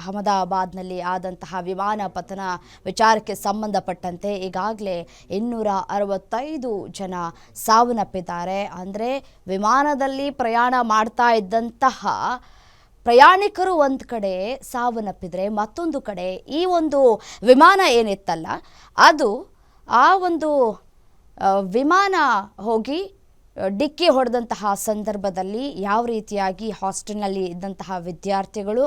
ಅಹಮದಾಬಾದ್ನಲ್ಲಿ ಆದಂತಹ ವಿಮಾನ ಪತನ ವಿಚಾರಕ್ಕೆ ಸಂಬಂಧಪಟ್ಟಂತೆ ಈಗಾಗಲೇ ಇನ್ನೂರ ಅರವತ್ತೈದು ಜನ ಸಾವನ್ನಪ್ಪಿದ್ದಾರೆ. ಅಂದರೆ ವಿಮಾನದಲ್ಲಿ ಪ್ರಯಾಣ ಮಾಡ್ತಾ ಇದ್ದಂತಹ ಪ್ರಯಾಣಿಕರು ಒಂದು ಕಡೆ ಸಾವನ್ನಪ್ಪಿದರೆ ಮತ್ತೊಂದು ಕಡೆ ಈ ಒಂದು ವಿಮಾನ ಏನಿತ್ತಲ್ಲ, ಅದು ಆ ಒಂದು ವಿಮಾನ ಹೋಗಿ ಡಿಕ್ಕಿ ಹೊಡೆದಂತಹ ಸಂದರ್ಭದಲ್ಲಿ ಯಾವ ರೀತಿಯಾಗಿ ಹಾಸ್ಟೆಲ್ನಲ್ಲಿ ಇದ್ದಂತಹ ವಿದ್ಯಾರ್ಥಿಗಳು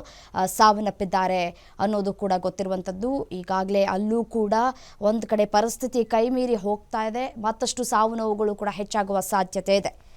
ಸಾವನ್ನಪ್ಪಿದ್ದಾರೆ ಅನ್ನೋದು ಕೂಡ ಗೊತ್ತಿರುವಂಥದ್ದು. ಈಗಾಗಲೇ ಅಲ್ಲೂ ಕೂಡ ಒಂದು ಕಡೆ ಪರಿಸ್ಥಿತಿ ಕೈಮೀರಿ ಹೋಗ್ತಾ ಇದೆ. ಮತ್ತಷ್ಟು ಸಾವು ನೋವುಗಳು ಕೂಡ ಹೆಚ್ಚಾಗುವ ಸಾಧ್ಯತೆ ಇದೆ.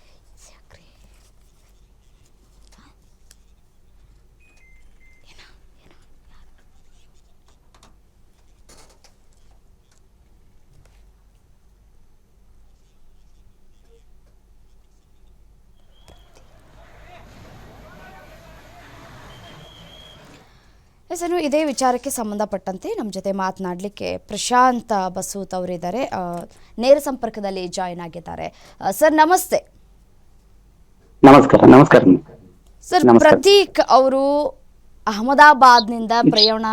ಎಸ್ ಇನ್ನು ಇದೇ ವಿಚಾರಕ್ಕೆ ಸಂಬಂಧಪಟ್ಟಂತೆ ನಮ್ಮ ಜೊತೆ ಮಾತನಾಡಲಿಕ್ಕೆ ಪ್ರಶಾಂತ ಬಸೂತ್ ಅವರಿದ್ದಾರೆ. ನೇರ ಸಂಪರ್ಕದಲ್ಲಿ ಜಾಯಿನ್ ಆಗಿದ್ದಾರೆ. ಸರ್ ನಮಸ್ತೆ. ನಮಸ್ಕಾರ ನಮಸ್ಕಾರ. ಸರ್ ಪ್ರತೀಕ್ ಅವರು ಅಹಮದಾಬಾದ್ನಿಂದ ಪ್ರಯಾಣ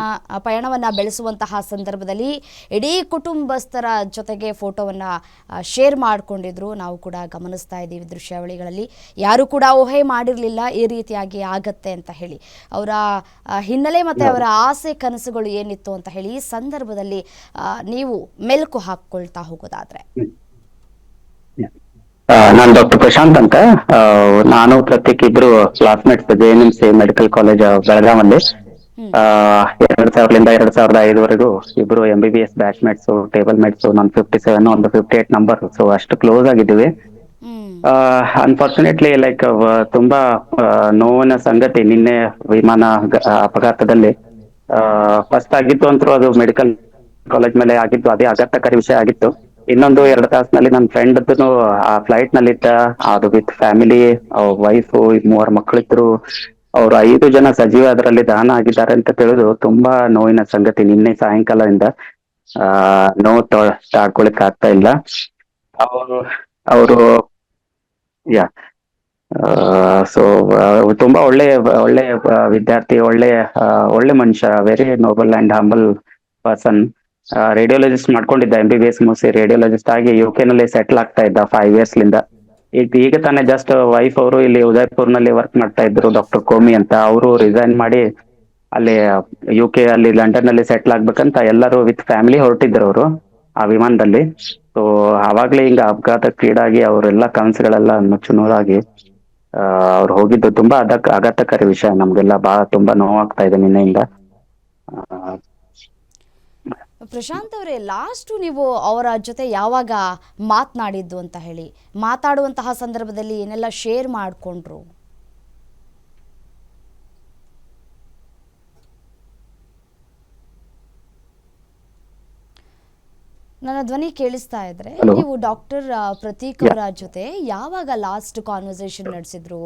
ಪಯಣವನ್ನ ಬೆಳೆಸುವಂತಹ ಸಂದರ್ಭದಲ್ಲಿ ಇಡೀ ಕುಟುಂಬಸ್ಥರ ಜೊತೆಗೆ ಫೋಟೋವನ್ನ ಶೇರ್ ಮಾಡಿಕೊಂಡಿದ್ರು. ನಾವು ಕೂಡ ಗಮನಿಸ್ತಾ ಇದ್ದೀವಿ ದೃಶ್ಯಾವಳಿಗಳಲ್ಲಿ. ಯಾರು ಕೂಡ ಊಹೆ ಮಾಡಿರಲಿಲ್ಲ ಈ ರೀತಿಯಾಗಿ ಆಗತ್ತೆ ಅಂತ ಹೇಳಿ. ಅವರ ಹಿನ್ನೆಲೆ ಮತ್ತೆ ಅವರ ಆಸೆ ಕನಸುಗಳು ಏನಿತ್ತು ಅಂತ ಹೇಳಿ ಈ ಸಂದರ್ಭದಲ್ಲಿ ನೀವು ಮೆಲುಕು ಹಾಕ್ಕೊಳ್ತಾ ಹೋಗೋದಾದ್ರೆ. ನಾನು ಡಾಕ್ಟರ್ ಪ್ರಶಾಂತ್ ಅಂತ. ನಾನು ಪ್ರತ್ಯೇಕ ಇಬ್ರು classmates J N M C medical college ಬೆಳಗಾವಲ್ಲಿ ಆ, ಎರಡ್ ಸಾವಿರದಿಂದ ಎರಡ್ ಸಾವಿರದ ಐದುವರೆಗೂ ಇಬ್ರು M B B S batchmates tablemates ನಾನು ಫಿಫ್ಟಿ ಸೆವೆನ್ ಒಂದು ಫಿಫ್ಟಿ ಏಟ್ ನಂಬರ್ ಸೊ ಅಷ್ಟು ಕ್ಲೋಸ್ ಆಗಿದ್ದೀವಿ ಅನ್ಫಾರ್ಚುನೇಟ್ಲಿ ಲೈಕ್ ತುಂಬಾ ನೋವಿನ ಸಂಗತಿ ನಿನ್ನೆ ವಿಮಾನ ಅಪಘಾತದಲ್ಲಿ. ಫಸ್ಟ್ ಆಗಿತ್ತು ಅಂತೂ ಅದು ಮೆಡಿಕಲ್ ಕಾಲೇಜ್ ಮೇಲೆ ಆಗಿತ್ತು. ಅದೇ ಆಘಾತಕಾರಿ ವಿಷಯ ಆಗಿತ್ತು. ಇನ್ನೊಂದು ಎರಡು ತಾಸಿನಲ್ಲಿ ನನ್ನ ಫ್ರೆಂಡ್ ಆ ಫ್ಲೈಟ್ನಲ್ಲಿ ಇದ್ದ ಅದು ವಿತ್ ಫ್ಯಾಮಿಲಿ ವೈಫ್ ಮೂವರ್ ಮಕ್ಕಳಿದ್ರು ಅವ್ರು ಐದು ಜನ ಸಜೀವ ಅದರಲ್ಲಿ ದಾನ ಆಗಿದ್ದಾರೆ ಅಂತ ತಿಳಿದು ತುಂಬಾ ನೋವಿನ ಸಂಗತಿ. ನಿನ್ನೆ ಸಾಯಂಕಾಲದಿಂದ, ಆ, ನೋವು ತಾಡ್ಕೊಳಿಕ್ ಆಗ್ತಾ ಇಲ್ಲ. ಅವರು ಅವರು, ಯಾ ಸೊ ತುಂಬಾ ಒಳ್ಳೆ ಒಳ್ಳೆ ವಿದ್ಯಾರ್ಥಿ, ಒಳ್ಳೆ ಒಳ್ಳೆ ಮನುಷ್ಯ very noble and humble person radiologist ಮಾಡ್ಕೊಂಡಿದ್ದ M B B S ಮುಗಿಸಿ ರೇಡಿಯೋಲಜಿಸ್ಟ್ ಆಗಿ ಯು ಕೆ ನಲ್ಲಿ ಸೆಟ್ಲ್ ಆಗ್ತಾ ಇದ್ದ ಫೈವ್ ಇಯರ್ಸ್ ಲಿಂದ. ಈಗ ಈಗ ತಾನೇ ಜಸ್ಟ್ ವೈಫ್ ಅವರು ಇಲ್ಲಿ ಉದಯ್ಪುರ್ನಲ್ಲಿ ವರ್ಕ್ ಮಾಡ್ತಾ ಇದ್ರು ಡಾಕ್ಟರ್ ಕೋಮಿ ಅಂತ. ಅವರು ರಿಸೈನ್ ಮಾಡಿ ಅಲ್ಲಿ ಯು ಕೆ ಅಲ್ಲಿ ಲಂಡನ್ನಲ್ಲಿ ಸೆಟ್ಲ್ ಆಗ್ಬೇಕಂತ ಎಲ್ಲರೂ ವಿತ್ ಫ್ಯಾಮಿಲಿ ಹೊರಟಿದ್ರು ಅವರು ಆ ವಿಮಾನದಲ್ಲಿ. ಸೊ ಅವಾಗ್ಲೇ ಹಿಂಗ ಅಪಘಾತಕ್ಕೀಡಾಗಿ ಅವರೆಲ್ಲ ಕನಸುಗಳೆಲ್ಲ ನುಚ್ಚು ನೂರಾಗಿ ಆ, ಅವ್ರು ಹೋಗಿದ್ದು ತುಂಬಾ ಅದಕ್ಕೆ ಆಘಾತಕಾರಿ ವಿಷಯ ನಮ್ಗೆಲ್ಲ. ಬಹಳ ತುಂಬಾ ನೋವಾಗ್ತಾ ಇದೆ ನಿನ್ನೆಯಿಂದ. ಪ್ರಶಾಂತ್ ಅವರೇ ಲಾಸ್ಟು ನೀವು ಅವರ ಜೊತೆ ಯಾವಾಗ ಮಾತನಾಡಿದ್ದು ಅಂತ ಹೇಳಿ ಮಾತಾಡುವಂತಹ ಸಂದರ್ಭದಲ್ಲಿ ಏನೆಲ್ಲ ಶೇರ್ ಮಾಡಿಕೊಂಡ್ರು? ನನ್ನ ಧ್ವನಿ ಕೇಳಿಸ್ತಾ ಇದ್ರೆ ನೀವು ಡಾಕ್ಟರ್ ಪ್ರತೀಕ್ ಅವರ ಜೊತೆ ಯಾವಾಗ ಲಾಸ್ಟ್ ಕಾನ್ವರ್ಸೇಷನ್ ನಡೆಸಿದ್ರು?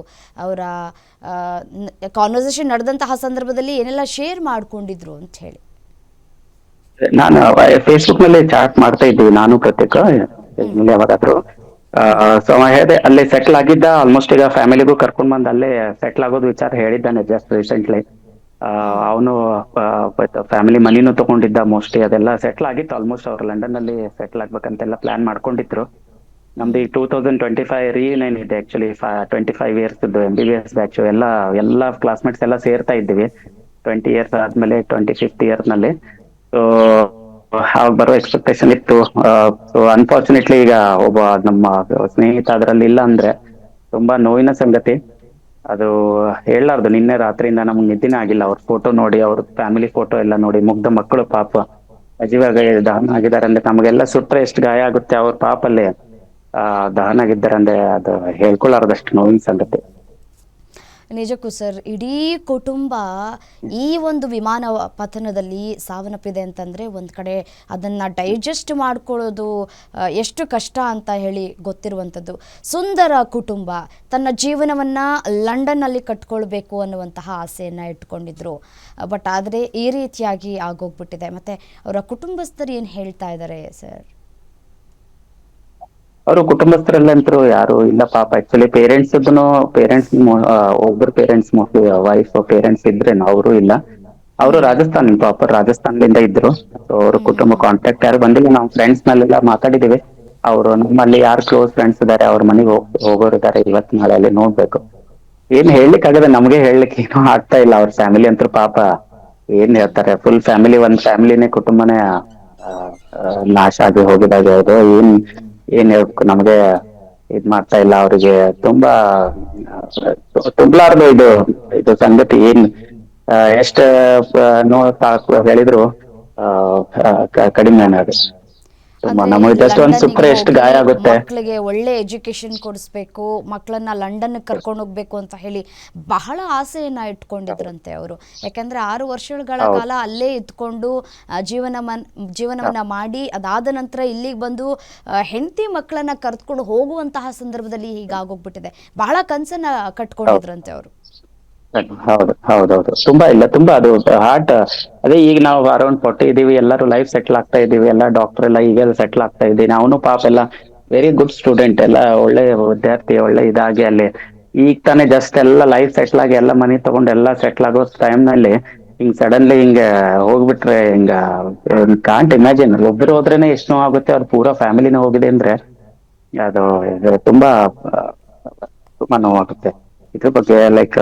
ಅವರ ಕಾನ್ವರ್ಸೇಷನ್ ನಡೆದಂತಹ ಸಂದರ್ಭದಲ್ಲಿ ಏನೆಲ್ಲ ಶೇರ್ ಮಾಡ್ಕೊಂಡಿದ್ರು ಅಂತ ಹೇಳಿ. ನಾನು ಫೇಸ್ಬುಕ್ನಲ್ಲಿ ಚಾಟ್ ಮಾಡ್ತಾ ಇದ್ದೀವಿ ನಾನು ಪ್ರತ್ಯೇಕ ಯಾವಾಗಾದ್ರು. ಸೊ ಹೇಳಿದೆ ಅಲ್ಲೇ ಸೆಟ್ಲ್ ಆಗಿದ್ದ ಆಲ್ಮೋಸ್ಟ್ ಈಗ ಫ್ಯಾಮಿಲಿಗೂ ಕರ್ಕೊಂಡ್ ಬಂದ್ ಅಲ್ಲೇ ಸೆಟ್ಲ್ ಆಗೋದು ವಿಚಾರ ಹೇಳಿದ್ದಾನೆ ಜಸ್ಟ್ ರೀಸೆಂಟ್ಲಿ ಅವನು ಫ್ಯಾಮಿಲಿ ಮನಿನೂ ತಗೊಂಡಿದ್ದ ಮೋಸ್ಟ್ಲಿ ಅದೆಲ್ಲ ಸೆಟ್ಲ್ ಆಗಿತ್ತು ಆಲ್ಮೋಸ್ಟ್ ಅವ್ರು ಲಂಡನ್ ಅಲ್ಲಿ ಸೆಟ್ಲ್ ಆಗ್ಬೇಕಂತೆಲ್ಲ ಪ್ಲಾನ್ ಮಾಡ್ಕೊಂಡಿದ್ರು. ನಮ್ದು ಈ two thousand twenty five reunion ಇದೆ ಆಕ್ಚುಲಿ ಟ್ವೆಂಟಿ ಫೈವ್ ಇಯರ್ಸ್ ಇದ್ದು M B B S batch ಎಲ್ಲ ಎಲ್ಲ ಕ್ಲಾಸ್ಮೇಟ್ಸ್ ಎಲ್ಲ ಸೇರ್ತಾ ಇದ್ದೀವಿ. ಟ್ವೆಂಟಿ ಇಯರ್ಸ್ ಆದ್ಮೇಲೆ ಟ್ವೆಂಟಿ ಫಿಫ್ತ್ ಇಯರ್ನಲ್ಲಿ. ಸೊ ಬರೋ ಎಕ್ಸ್ಪೆಕ್ಟೇಷನ್ ಇತ್ತು. ಸೊ ಅನ್ಫಾರ್ಚುನೇಟ್ಲಿ ಈಗ ಒಬ್ಬ ನಮ್ಮ ಸ್ನೇಹಿತ ಅದರಲ್ಲಿ ಇಲ್ಲ ಅಂದ್ರೆ ತುಂಬಾ ನೋವಿನ ಸಂಗತಿ. ಅದು ಹೇಳಲಾರ್ದು, ನಿನ್ನೆ ರಾತ್ರಿಯಿಂದ ನಮ್ಗೆ ನಿದ್ದಿನ ಆಗಿಲ್ಲ. ಅವ್ರ ಫೋಟೋ ನೋಡಿ, ಅವ್ರ ಫ್ಯಾಮಿಲಿ ಫೋಟೋ ಎಲ್ಲ ನೋಡಿ, ಮುಗ್ಧ ಮಕ್ಕಳು ಪಾಪ. ಅಜೀವಾಗ ದಹನ ಆಗಿದ್ದಾರೆ ಅಂದ್ರೆ ನಮಗೆಲ್ಲ ಸುಟ್ರೆ ಎಷ್ಟು ಗಾಯ ಆಗುತ್ತೆ. ಅವ್ರ ಪಾಪಲ್ಲಿ, ಆ, ದಹನ ಆಗಿದ್ದಾರೆ ಅಂದ್ರೆ ಅದು ಹೇಳ್ಕೊಳ್ಳಾರ್ದಷ್ಟು ನೋವಿನ ಸಂಗತಿ. ನಿಜಕ್ಕೂ ಸರ್, ಇಡೀ ಕುಟುಂಬ ಈ ಒಂದು ವಿಮಾನ ಪತನದಲ್ಲಿ ಸಾವನ್ನಪ್ಪಿದೆ ಅಂತಂದರೆ ಒಂದು ಕಡೆ ಅದನ್ನು ಡೈಜೆಸ್ಟ್ ಮಾಡ್ಕೊಳ್ಳೋದು ಎಷ್ಟು ಕಷ್ಟ ಅಂತ ಹೇಳಿ ಗೊತ್ತಿರುವಂಥದ್ದು. ಸುಂದರ ಕುಟುಂಬ ತನ್ನ ಜೀವನವನ್ನು ಲಂಡನ್ನಲ್ಲಿ ಕಟ್ಕೊಳ್ಬೇಕು ಅನ್ನುವಂತಹ ಆಸೆಯನ್ನು ಇಟ್ಕೊಂಡಿದ್ರು. ಬಟ್ ಆದರೆ ಈ ರೀತಿಯಾಗಿ ಆಗೋಗ್ಬಿಟ್ಟಿದೆ. ಮತ್ತು ಅವರ ಕುಟುಂಬಸ್ಥರು ಏನು ಹೇಳ್ತಾ ಇದ್ದಾರೆ ಸರ್? ಅವರು ಕುಟುಂಬಸ್ಥರಲ್ಲಂತರೂ ಯಾರು ಇಲ್ಲ ಪಾಪ. ಆಕ್ಚುಲಿ ಪೇರೆಂಟ್ಸ್ ಪೇರೆಂಟ್ಸ್ ಒಬ್ಬರು ಪೇರೆಂಟ್ಸ್ ಮೋಸ್ಟ್ಲಿ ವೈಫ್ ಪೇರೆಂಟ್ಸ್ ಇದ್ರೆ ಅವರು ಇಲ್ಲ. ಅವರು ರಾಜಸ್ಥಾನ್ ಪ್ರಾಪರ್ ರಾಜಸ್ಥಾನದಿಂದ ಇದ್ರು. ಅವ್ರ ಕುಟುಂಬ ಕಾಂಟ್ಯಾಕ್ಟ್ ಯಾರು ಬಂದಿಲ್ಲ. ನಾವು ಫ್ರೆಂಡ್ಸ್ ನಲ್ಲೆಲ್ಲ ಮಾತಾಡಿದಿವಿ. ಅವರು ನಮ್ಮಲ್ಲಿ ಯಾರು ಕ್ಲೋಸ್ ಫ್ರೆಂಡ್ಸ್ ಇದಾರೆ, ಅವ್ರ ಮನೆಗೆ ಹೋಗೋರು ಇದಾರೆ ಇವತ್ ನಾಳೆ ಅಲ್ಲಿ ನೋಡ್ಬೇಕು. ಏನ್ ಹೇಳಲಿಕ್ಕೆ ಆಗದೆ ನಮ್ಗೆ ಹೇಳಲಿಕ್ಕೆ ಏನೂ ಆಗ್ತಾ ಇಲ್ಲ. ಅವ್ರ ಫ್ಯಾಮಿಲಿ ಅಂತೂ ಪಾಪ ಏನ್ ಹೇಳ್ತಾರೆ? ಫುಲ್ ಫ್ಯಾಮಿಲಿ ಒಂದ್ ಫ್ಯಾಮಿಲಿನೇ ಕುಟುಂಬನೇ ನಾಶ ಆಗಿ ಹೋಗಿದಾಗ ಏನ್ ಏನ್ ಹೇಳ್ಬೇಕು, ನಮ್ಗೆ ಇದ್ ಮಾಡ್ತಾ ಇಲ್ಲ. ಅವರಿಗೆ ತುಂಬಾ, ತುಂಬಲಾರ್ದು ಇದು ಇದು ಸಂಗತಿ. ಏನ್ ಎಷ್ಟ ನೋವು ಹೇಳಿದ್ರು ಕಡಿಮೆ ಅದು ತುಂಬಾ ಅಂದ್ರೆ ನಮಗೆ ಜಸ್ಟ್ ಒಂದ್ ಲಂಡನ್ನಿಗೆ ಎಷ್ಟು ಗಾಯ ಹೋಗಿ ಆಗುತ್ತೆ. ಮಕ್ಕಳಿಗೆ ಒಳ್ಳೆ ಎಜುಕೇಶನ್ ಕೊಡಿಸ್ಬೇಕು ಮಕ್ಕಳನ್ನ ಲಂಡನ್ ಕರ್ಕೊಂಡು ಹೋಗ್ಬೇಕು ಅಂತ ಹೇಳಿ ಬಹಳ ಆಸೆಯನ್ನ ಇಟ್ಕೊಂಡಿದ್ರಂತೆ ಅವರು. ಯಾಕಂದ್ರೆ ಆರು ವರ್ಷಗಳ ಕಾಲ ಅಲ್ಲೇ ಇದ್ಕೊಂಡು ಆ, ಜೀವನ ಮನ್ ಜೀವನವನ್ನ ಮಾಡಿ ಅದಾದ ನಂತರ ಇಲ್ಲಿಗೆ ಬಂದು ಹೆಂಡತಿ ಮಕ್ಕಳನ್ನ ಕರೆದುಕೊಂಡು ಹೋಗುವಂತಹ ಸಂದರ್ಭದಲ್ಲಿ ಹೀಗಾಗೋಗ್ಬಿಟ್ಟಿದೆ ಬಹಳ ಕನ್ಸನ್ನ ಕಟ್ಕೊಂಡಿದ್ರಂತೆ ಅವರು. ಹೌದು, ಹೌದೌದು. ತುಂಬಾ ಇಲ್ಲ, ತುಂಬಾ ಅದು ಹಾರ್ಟ್ ಅದೇ ಈಗ ನಾವು ಅರೌಂಡ್ ಫೋರ್ಟಿ ಇದೀವಿ, ಎಲ್ಲರೂ ಲೈಫ್ ಸೆಟ್ಲ್ ಆಗ್ತಾ ಇದೀವಿ, ಎಲ್ಲ ಡಾಕ್ಟರ್ ಎಲ್ಲ ಈಗ ಸೆಟ್ಲ್ ಆಗ್ತಾ ಇದ್ದೀನಿ. ಅವನು ಪಾಪ ಎಲ್ಲ ವೆರಿ ಗುಡ್ ಸ್ಟೂಡೆಂಟ್ ಎಲ್ಲ ಒಳ್ಳೆ ವಿದ್ಯಾರ್ಥಿ, ಒಳ್ಳೆ ಇದಾಗಿ ಅಲ್ಲಿ. ಈಗ ತಾನೇ ಜಸ್ಟ್ ಎಲ್ಲ ಲೈಫ್ ಸೆಟ್ಲ್ ಆಗಿ ಎಲ್ಲ ಮನಿ ತಗೊಂಡು ಎಲ್ಲ ಸೆಟ್ಲ್ ಆಗೋ ಟೈಮ್ನಲ್ಲಿ ಹಿಂಗ್ ಸಡನ್ಲಿ ಹಿಂಗ ಹೋಗ್ಬಿಟ್ರೆ ಹಿಂಗ ಕಾಂಟ್ ಇಮ್ಯಾಜಿನ್ ಒಬ್ರು ಹೋದ್ರೇನೆ ಎಷ್ಟು ನೋವು ಆಗುತ್ತೆ ಅವ್ರ ಪೂರಾ ಫ್ಯಾಮಿಲಿನ ಹೋಗಿದೆ ಅಂದ್ರೆ ಅದು ತುಂಬಾ ತುಂಬಾ ನೋವಾಗುತ್ತೆ. ಇದ್ರ ಬಗ್ಗೆ ಲೈಕ್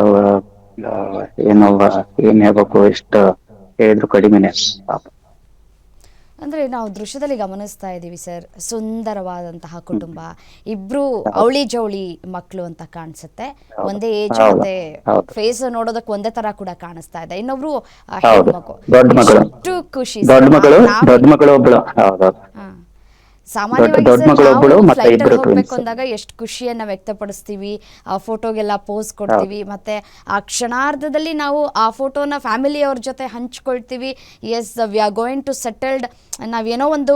ಏನು ಏನ್ ಹೇಳ್ಬೇಕು ಎಷ್ಟು ಹೇಳಿದ್ರು ಕಡಿಮೆನೆ ಪಾಪ. ಅಂದ್ರೆ ನಾವು ದೃಶ್ಯದಲ್ಲಿ ಗಮನಿಸ್ತಾ ಇದ್ದೀವಿ ಸರ್ ಸುಂದರವಾದಂತಹ ಕುಟುಂಬ. ಇಬ್ರು ಅವಳಿ ಜವಳಿ ಮಕ್ಕಳು ಅಂತ ಕಾಣಿಸುತ್ತೆ. ಒಂದೇ ಏಜ್ ಮತ್ತೆ ಫೇಸ್ ನೋಡೋದಕ್ಕೆ ಒಂದೇ ತರ ಕೂಡ ಕಾಣಿಸ್ತಾ ಇದೆ. ಇನ್ನೊಬ್ರು ಹೆಣ್ಮಗು. ಎಷ್ಟು ಖುಷಿ ದೊಡ್ಡ ಮಕ್ಕಳು ದೊಡ್ಡ ಮಕ್ಕಳು ಒಬ್ಳು. ಹೌದೌದು ಹಾ. ಸಾಮಾನ್ಯವಾಗಿ ಅಂದಾಗ ಎಷ್ಟು ಖುಷಿಯನ್ನ ವ್ಯಕ್ತಪಡಿಸ್ತೀವಿ ಆ ಫೋಟೋಗೆಲ್ಲ ಪೋಸ್ ಕೊಡ್ತೀವಿ ಮತ್ತೆ ಆ ಕ್ಷಣಾರ್ಧದಲ್ಲಿ ನಾವು ಆ ಫೋಟೋನ ಫ್ಯಾಮಿಲಿ ಅವ್ರ ಜೊತೆ ಹಂಚ್ಕೊಳ್ತೀವಿ. Yes we are going to settled ನಾವೇನೋ ಒಂದು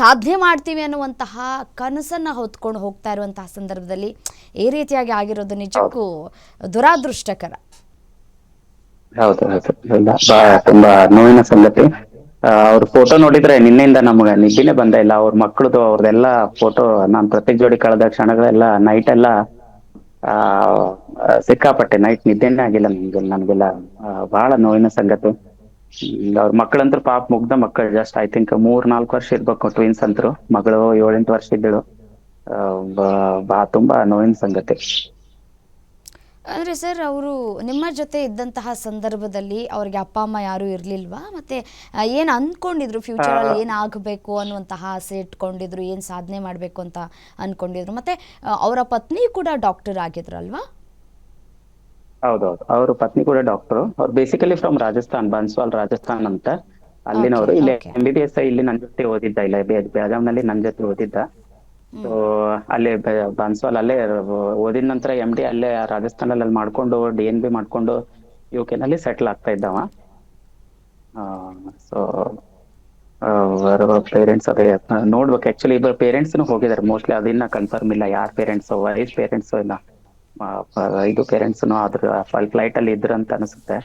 ಸಾಧನೆ ಮಾಡ್ತೀವಿ ಅನ್ನುವಂತಹ ಕನಸನ್ನ ಹೊತ್ಕೊಂಡು ಹೋಗ್ತಾ ಇರುವಂತಹ ಸಂದರ್ಭದಲ್ಲಿ ಈ ರೀತಿಯಾಗಿ ಆಗಿರೋದು ನಿಜಕ್ಕೂ ದುರಾದೃಷ್ಟಕರ. ಹೌದು ಹೌದು. ತುಂಬಾ ನೋವಿನ ಸಂಗತಿ. ಅವ್ರ ಫೋಟೋ ನೋಡಿದ್ರೆ ನಿನ್ನೆಯಿಂದ ನಮ್ಗೆ ನಿದ್ದೆನೆ ಬಂದ ಇಲ್ಲ. ಅವ್ರ ಮಕ್ಕಳದು ಅವ್ರದೆಲ್ಲ ಫೋಟೋ ನಾನ್ ಪ್ರತಿ ಜೋಡಿ ಕಳೆದ ಕ್ಷಣಗಳೆಲ್ಲ ನೈಟ್ ಎಲ್ಲ, ಆ, ಸಿಕ್ಕಾಪಟ್ಟೆ ನೈಟ್ ನಿದ್ದೆನೇ ಆಗಿಲ್ಲ ನಮ್ಗೆ ನನ್ಗೆಲ್ಲ ಬಹಳ ನೋವಿನ ಸಂಗತಿ. ಅವ್ರ ಮಕ್ಕಳಂತೂ ಪಾಪ ಮುಗ್ದ ಮಕ್ಕಳು ಜಸ್ಟ್ ಐ ಥಿಂಕ್ ಮೂರ್ ನಾಲ್ಕು ವರ್ಷ ಇರ್ಬೇಕು ಟ್ವಿನ್ಸ್ ಅಂತರು ಮಗಳು ಏಳೆಂಟು ವರ್ಷ ಇದ್ದಳು. ಬಾ, ತುಂಬಾ ನೋವಿನ ಸಂಗತಿ. ಅಂದರೆ ಸರ್ ಅವರು ನಿಮ್ಮ ಜೊತೆ ಇದ್ದಂತಹ ಸಂದರ್ಭದಲ್ಲಿ ಅವ್ರಿಗೆ ಅಪ್ಪ ಅಮ್ಮ ಯಾರೂ ಇರಲಿಲ್ವಾ? ಮತ್ತೆ ಏನು ಅಂದ್ಕೊಂಡಿದ್ರು ಫ್ಯೂಚರಲ್ಲಿ ಏನು ಆಗಬೇಕು ಅನ್ನುವಂತಹ ಆಸೆ ಇಟ್ಕೊಂಡಿದ್ರು? ಏನು ಸಾಧನೆ ಮಾಡಬೇಕು ಅಂತ ಅಂದ್ಕೊಂಡಿದ್ರು ಮತ್ತೆ ಅವರ ಪತ್ನಿ ಕೂಡ ಡಾಕ್ಟರ್ ಆಗಿದ್ರಲ್ವಾ? ಹೌದೌದು. ಅವ್ರ ಪತ್ನಿ ಕೂಡ ಡಾಕ್ಟರ್ ಅವ್ರು ಬೇಸಿಕಲಿ ಫ್ರಮ್ ರಾಜಸ್ಥಾನ್ ಬನ್ಸ್ವಾಲ್ ರಾಜಸ್ಥಾನ್ ಅಂತ. ಅಲ್ಲಿನವರು ಇಲ್ಲಿ. ಎಂ ಬಿ ಬಿ ಎಸ್ ಇಲ್ಲಿ ನನ್ ಜೊತೆ ಓದಿದ್ದ. ಇಲ್ಲ ಬೆಳಗಾವ್ನಲ್ಲಿ ನನ್ ಜೊತೆ ಓದಿದ್ದ. ಸೊ ಅಲ್ಲೇ ಬನ್ಸ್ವಾಲ್ ಅಲ್ಲೇ ಓದಿದ ನಂತರ ಎಂ ಡಿ ಅಲ್ಲೇ ರಾಜಸ್ಥಾನಲ್ಲಿ ಅಲ್ಲಿ ಮಾಡ್ಕೊಂಡು ಡಿ ಎನ್ ಬಿ ಮಾಡ್ಕೊಂಡು ಯು ಕೆ ನಲ್ಲಿ ಸೆಟ್ಲ್ ಆಗ್ತಾ ಇದ್ದವ. ಸೊ ಪೇರೆಂಟ್ಸ್ ಅದೇ ನೋಡ್ಬೇಕು. ಆಕ್ಚುಲಿ ಇಬ್ಬರು ಪೇರೆಂಟ್ಸ್ ಹೋಗಿದ್ದಾರೆ ಮೋಸ್ಟ್ಲಿ ಅದಿನ್ನ ಕನ್ಫರ್ಮ್ ಇಲ್ಲ ಯಾರ್ ಪೇರೆಂಟ್ಸ್ ವೈಸ್ ಪೇರೆಂಟ್ಸ್ ಇಲ್ಲ. ಇದು ಪೇರೆಂಟ್ಸ್ ಅದ್ರ ಫ್ಲೈಟ್ ಅಲ್ಲಿ ಇದ್ರಂತ ಅನಿಸುತ್ತೆ.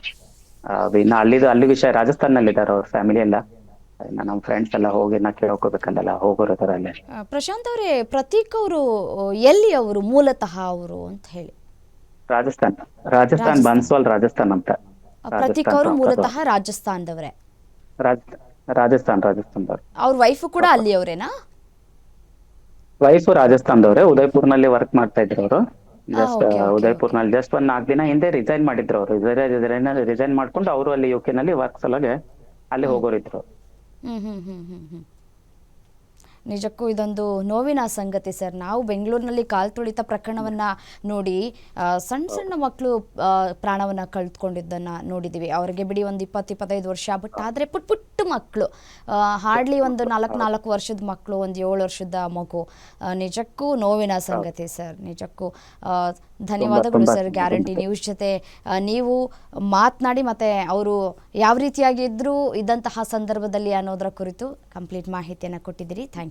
ಇನ್ನ ಅಲ್ಲಿದು, ಅಲ್ಲಿ ವಿಷಯ ರಾಜಸ್ಥಾನ್ನಲ್ಲಿ ಇದಾರೆ ಅವ್ರ ಫ್ಯಾಮಿಲಿ ಎಲ್ಲ. ಇನ್ನ ನಮ್ ಫ್ರೆಂಡ್ಸ್ ಎಲ್ಲ ಹೋಗಿ ನಾ ಕೇಳ್ಕೋಬೇಕಂದಲ್ಲ ಹೋಗೋರು ಪ್ರಶಾಂತ್ ಅವರೇ ಪ್ರತೀಕ್ ಅವರು ಎಲ್ಲಿ ಅವರು ಮೂಲತಃ ಅವರು ಅಂತ ಹೇಳಿ? ರಾಜಸ್ಥಾನ್ ರಾಜಸ್ಥಾನ್ ಬನ್ಸ್ವಾಲ್ ರಾಜಸ್ಥಾನ್ ಅಂತ. ಪ್ರತೀಕ್ ಅವರು ಮೂಲತಃ ರಾಜಸ್ಥಾನದವರೇ? ರಾಜ- ರಾಜಸ್ಥಾನ್ ರಾಜಸ್ಥಾನದವ್ರು. ಅವ್ರ ವೈಫ್ ಕೂಡ ಅಲ್ಲಿ ಅವರೇನಾ? ವೈಫ್ ರಾಜಸ್ಥಾನದವ್ರೆ ಉದಯ್ಪುರ್ನಲ್ಲಿ ವರ್ಕ್ ಮಾಡ್ತಾ ಇದ್ರು ಅವರು. ಜಸ್ಟ್ ಉದಯಪುರ್ನಲ್ಲಿ ಉದಯ್ಪುರ್ನಲ್ಲಿ ಜಸ್ಟ್ ಒಂದ್ ನಾಲ್ಕು ದಿನ ಹಿಂದೆ ರಿಸೈನ್ ಮಾಡಿದ್ರು ಅವರು. ರಿಸೈನ್ ಮಾಡ್ಕೊಂಡು ಅವರು ಅಲ್ಲಿ ಯು ಕೆ ನಲ್ಲಿ ವರ್ಕ್ ಸಲಗೆ ಅಲ್ಲಿ ಹೋಗೋರಿದ್ರು. 嗯哼哼哼哼。ನಿಜಕ್ಕೂ ಇದೊಂದು ನೋವಿನ ಸಂಗತಿ ಸರ್. ನಾವು ಬೆಂಗಳೂರಿನಲ್ಲಿ ಕಾಲ್ ತುಳಿತ ಪ್ರಕರಣವನ್ನ ನೋಡಿ ಸಣ್ಣ ಸಣ್ಣ ಮಕ್ಕಳು ಪ್ರಾಣವನ್ನ ಕಳೆದುಕೊಂಡಿದ್ದನ್ನ ನೋಡಿದ್ದೀವಿ ಅವರಿಗೆ ಬಿಡಿ ಒಂದು ಇಪ್ಪತ್ತು ಇಪ್ಪತ್ತೈದು ವರ್ಷ ಬಟ್ ಆದರೆ ಪುಟ್ ಪುಟ್ಟ ಮಕ್ಕಳು ಹಾರ್ಡ್ಲಿ ಒಂದು ನಾಲ್ಕು ನಾಲ್ಕು ವರ್ಷದ ಮಕ್ಕಳು ಒಂದು ಏಳು ವರ್ಷದ ಮಗು. ನಿಜಕ್ಕೂ ನೋವಿನ ಸಂಗತಿ ಸರ್ ನಿಜಕ್ಕೂ. ಧನ್ಯವಾದಗಳು ಸರ್ ಗ್ಯಾರಂಟಿ. ನ್ಯೂಸ್ ಜೊತೆ ನೀವು ಮಾತನಾಡಿ ಮತ್ತೆ ಅವರು ಯಾವ ರೀತಿಯಾಗಿ ಇದ್ರು ಇದ್ದಂತಹ ಸಂದರ್ಭದಲ್ಲಿ ಅನ್ನೋದರ ಕುರಿತು ಕಂಪ್ಲೀಟ್ ಮಾಹಿತಿಯನ್ನು ಕೊಟ್ಟಿದ್ದೀರಿ. Thank you.